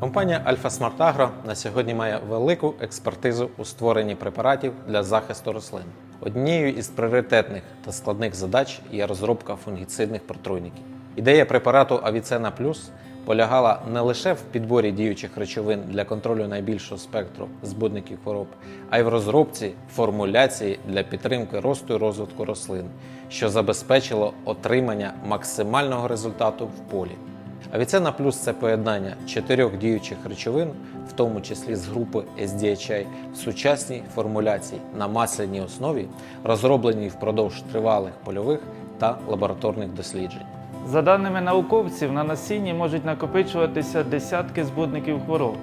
Компанія Альфа Smart на сьогодні має велику експертизу у створенні препаратів для захисту рослин. Однією із пріоритетних та складних задач є розробка фунгіцидних протруйників. Ідея препарату Авіцена Плюс полягала не лише в підборі діючих речовин для контролю найбільшого спектру збудників хвороб, а й в розробці формуляції для підтримки росту і розвитку рослин, що забезпечило отримання максимального результату в полі. Авіцена плюс це поєднання чотирьох діючих речовин, в тому числі з групи SDHI, в сучасній формуляції на масляній основі, розробленій впродовж тривалих польових та лабораторних досліджень. За даними науковців, на насінні можуть накопичуватися десятки збудників хвороб.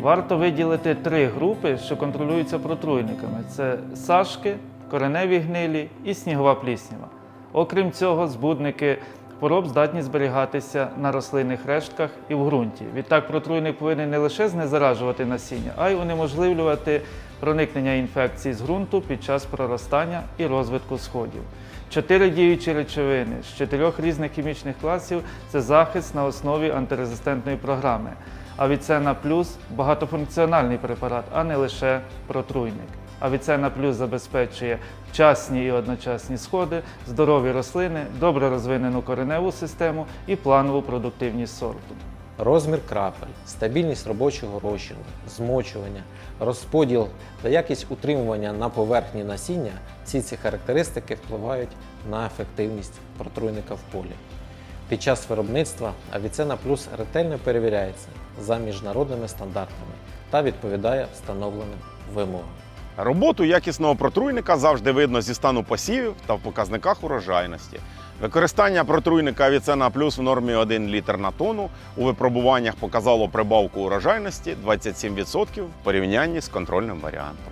Варто виділити три групи, що контролюються протруйниками: це сашки, кореневі гнилі і снігова пліснява. Окрім цього, збудники хвороб здатні зберігатися на рослинних рештках і в ґрунті. Відтак, протруйник повинен не лише знезаражувати насіння, а й унеможливлювати проникнення інфекцій з ґрунту під час проростання і розвитку сходів. Чотири діючі речовини з чотирьох різних хімічних класів це захист на основі антирезистентної програми. Авіцена плюс багатофункціональний препарат, а не лише протруйник. Авіцена плюс забезпечує вчасні і одночасні сходи, здорові рослини, добре розвинену кореневу систему і планову продуктивність сорту. Розмір крапель, стабільність робочого розчину, змочування, розподіл та якість утримування на поверхні насіння всі ці характеристики впливають на ефективність протруйника в полі. Під час виробництва Авіцена Плюс ретельно перевіряється за міжнародними стандартами та відповідає встановленим вимогам. Роботу якісного протруйника завжди видно зі стану посівів та в показниках урожайності. Використання протруйника Авіцена Плюс в нормі 1 літр на тонну у випробуваннях показало прибавку урожайності 27% в порівнянні з контрольним варіантом.